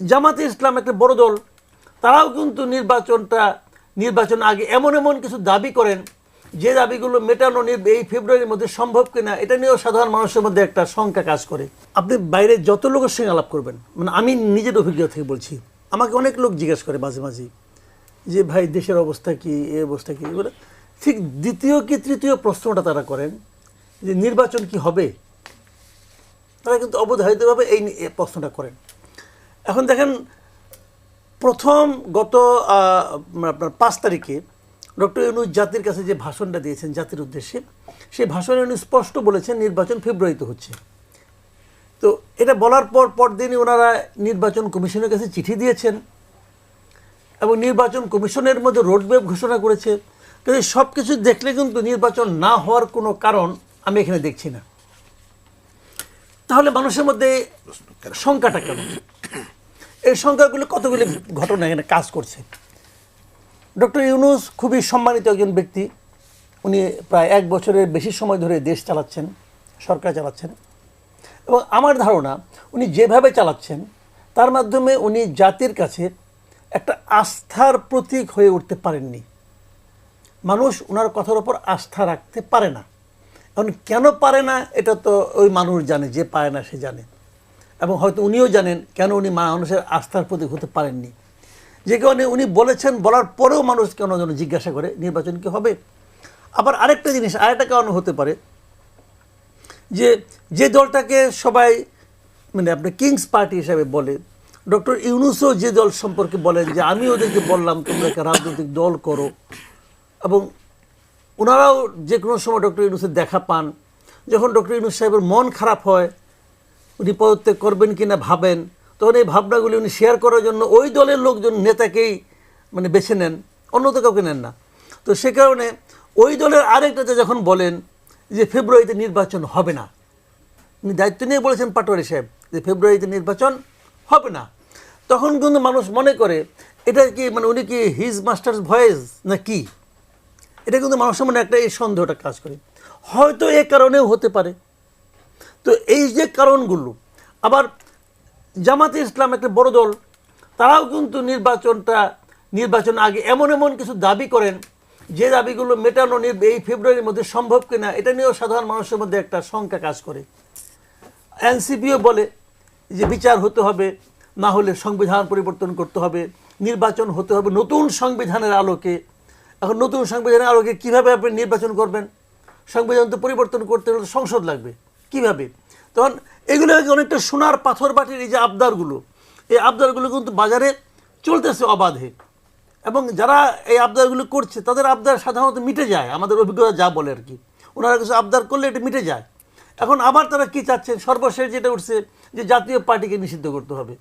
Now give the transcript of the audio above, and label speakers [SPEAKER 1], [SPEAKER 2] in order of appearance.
[SPEAKER 1] জামাতে ইসলাম একটা বড় দল, তারাও কিন্তু নির্বাচনটা, নির্বাচন আগে এমন এমন কিছু দাবি করেন, যে দাবিগুলো মেটানো এই ফেব্রুয়ারির মধ্যে সম্ভব কিনা, এটা নিয়েও সাধারণ মানুষের মধ্যে একটা শঙ্কা কাজ করে। আপনি বাইরে যত লোকের সঙ্গে আলাপ করবেন মানে আমি নিজের অভিজ্ঞতা থেকে বলছি, আমাকে অনেক লোক জিজ্ঞেস করে মাঝে মাঝে, যে ভাই, দেশের অবস্থা কি, এই অবস্থা কি, এগুলো। ঠিক দ্বিতীয় কি তৃতীয় প্রশ্নটা তারা করেন, যে নির্বাচন কি হবে? তারা কিন্তু অবধারিতভাবে এই এ প্রশ্নটা করেন। এখন দেখেন প্রথম গত আপনার পাঁচ তারিখে ডক্টর ইউনুস জাতির কাছে যে ভাষণটা দিয়েছেন জাতির উদ্দেশ্যে সেই ভাষণে উনি স্পষ্ট বলেছেন নির্বাচন ফেব্রুয়ারিতে হচ্ছে। তো এটা বলার পর পরদিনই ওনারা নির্বাচন কমিশনের কাছে চিঠি দিয়েছেন এবং নির্বাচন কমিশনের মধ্যে রোডম্যাপ ঘোষণা করেছে। কিন্তু সব কিছু দেখলে কিন্তু নির্বাচন না হওয়ার কোনো কারণ আমি এখানে দেখছি না। তাহলে মানুষের মধ্যে শঙ্কাটা কেন? এই সংখ্যাগুলো কতগুলি ঘটনা এখানে কাজ করছে? ডক্টর ইউনুস খুবই সম্মানিত একজন ব্যক্তি। উনি প্রায় এক বছরের বেশি সময় ধরে দেশ চালাচ্ছেন, সরকার চালাচ্ছেন। এবং আমার ধারণা, উনি যেভাবে চালাচ্ছেন, তার মাধ্যমে উনি জাতির কাছে একটা আস্থার প্রতীক হয়ে উঠতে পারেননি। মানুষ ওনার কথার ওপর আস্থা রাখতে পারে না। এখন কেন পারে না, এটা তো ওই মানুষ জানে, যে পারে না সে জানে। এবং হয়তো উনিও জানেন কেন উনি মানুষের আস্থার প্রতীক হতে পারেননি। যে কারণে উনি বলেছেন, বলার পরেও মানুষ কেন যেন জিজ্ঞাসা করে, নির্বাচন কি হবে? আবার আরেকটা জিনিস, আরেকটা কারণ হতে পারে যে যে দলটাকে সবাই মানে আপনি কিংস পার্টি হিসাবে বলে, ডক্টর ইউনুসও যে দল সম্পর্কে বলেন যে, আমি ওদেরকে বললাম, তোমরা একটা রাজনৈতিক দল করো। এবং ওনারাও যে কোনো সময় ডক্টর ইউনুসের দেখা পান। যখন ডক্টর ইউনুস সাহেবের মন খারাপ হয় উনি পদত্যাগ করবেন কি না ভাবেন, তখন এই ভাবনাগুলি উনি শেয়ার করার জন্য ওই দলের লোকজন নেতাকেই মানে বেছে নেন অন্য তো কাউকে নেন না। তো সে কারণে ওই দলের আরেকটাতে যখন বলেন যে ফেব্রুয়ারিতে নির্বাচন হবে না, উনি দায়িত্ব নিয়ে বলেছেন পাটোয়ারি সাহেব যে ফেব্রুয়ারিতে নির্বাচন হবে না। তখন কিন্তু মানুষ মনে করে, এটা কি মানে উনি কি হিজ মাস্টার্স ভয়েস না কি? এটা কিন্তু মানুষের মনে একটা এই সন্দেহটা কাজ করে। হয়তো এ কারণেও হতে পারে। তো এই যে কারণগুলো, আবার জামাতে ইসলাম একটা বড় দল, তারাও কিন্তু নির্বাচনটা, নির্বাচন আগে এমন এমন কিছু দাবি করেন, যে দাবিগুলো মেটানো এই ফেব্রুয়ারির মধ্যে সম্ভব কিনা, এটা নিয়েও সাধারণ মানুষের মধ্যে একটা শঙ্কা কাজ করে। এনসিপিও বলে যে বিচার হতে হবে, না হলে সংবিধান পরিবর্তন করতে হবে, নির্বাচন হতে হবে নতুন সংবিধানের আলোকে। এখন নতুন সংবিধানের আলোকে কীভাবে আপনি নির্বাচন করবেন? সংবিধান তো পরিবর্তন করতে হলে সংসদ লাগবে। কীভাবে? তখন এগুলো অনেকটা সোনার পাথর বাটির এই যে আবদারগুলো, এই আবদারগুলো কিন্তু বাজারে চলতেছে অবাধে। এবং যারা এই আবদারগুলো করছে, তাদের আবদার সাধারণত মিটে যায়, আমাদের অভিজ্ঞতা যা বলে আর কি। ওনারা কিছু আবদার করলে এটা মিটে যায়। এখন আবার তারা কি চাচ্ছেন? সর্বশেষ যেটা উঠছে, যে জাতীয় পার্টিকে নিষিদ্ধ করতে হবে।